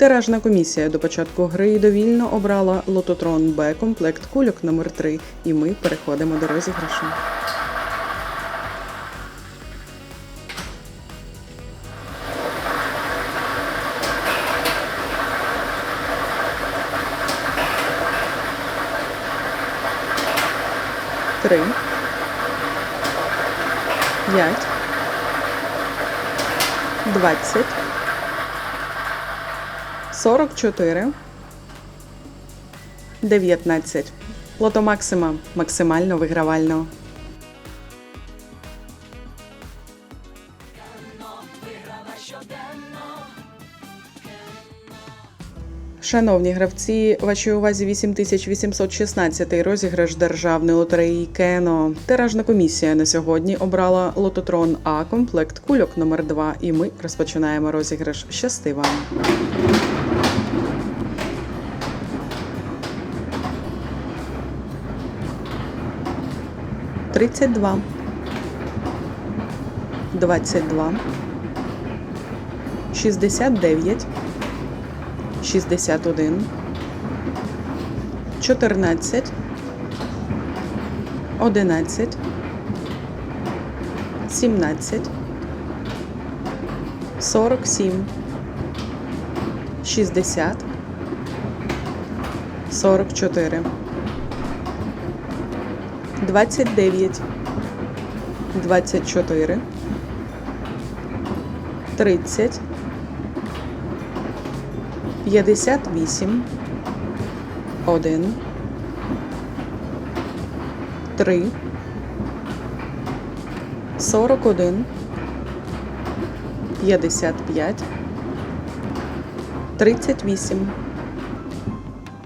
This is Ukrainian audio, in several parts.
Тиражна комісія до початку гри довільно обрала лототрон Б комплект кульок номер 3 і ми переходимо до розіграшу. Три. П'ять. Двадцять. 44, 19. Лото Максима максимально вигравально. Шановні гравці, вашій увазі 8816 розіграш державної лотереї Кено. Тиражна комісія на сьогодні обрала лототрон А комплект кульок номер 2 і ми розпочинаємо розіграш. Щасти вам! 32, 22, 69, 61, 14, 11, 17, 47, 60, 44. 29, 24, 30, 58, 1, 3, 41, 55, 38,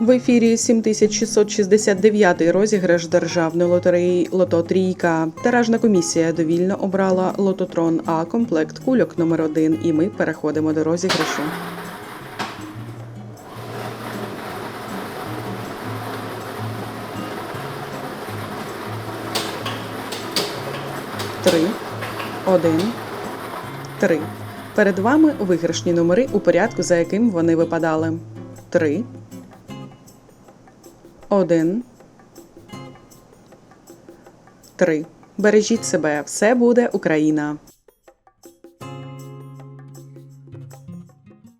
В ефірі 7669 розіграш державної лотереї Лото Трійка. Тиражна комісія довільно обрала лототрон А комплект кульок номер 1 і ми переходимо до розіграшу. Три, один, три. Перед вами виграшні номери у порядку, за яким вони випадали. Три. Один. Три. Бережіть себе. Все буде Україна.